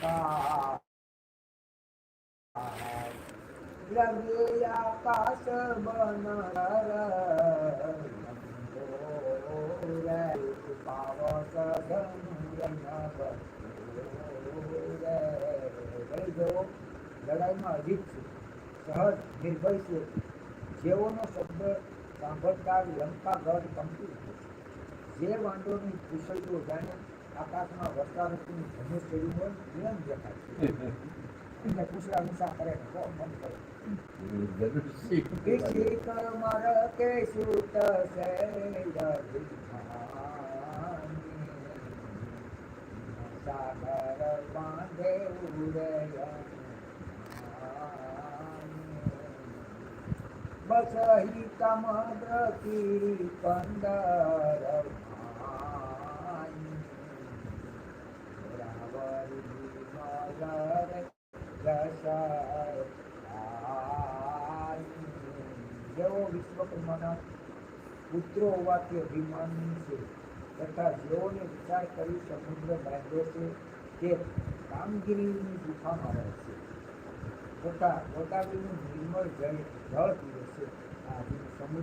લંકા લગે આકાશ બનર પાવસ લડાઈમાં અધિક છે સહજ નિર્ભય છે જેઓનો શબ્દ સાંભળતા લંકાગઢ કંપી ઉઠે છે. જે વાંદોની કુશળીઓ જાણે આકાશમાં વર્ષા ઋતુનું ધનુષ ચડ્યું હોય એમ દેખાય છે એટલે કુશળા મુસા કરે ને બહુ મન કરે વિધિ કર્મર કે સુત શૈલ વિધાની. સાગર બાંધે ઉદયન બસહી સમગ્ર કી કંદર વિશ્વકર્માના પુત્રો હોવાથી અભિમાની છે. તથા જેઓને વિચાર કરી સમુદ્ર બાંધ્યો છે, તે કામગીરીની ગુફામાં રહે છે. તથા ગોદાવરીનું નિર્મળ જળ જળ પીવે છે. આ સમુદ્ર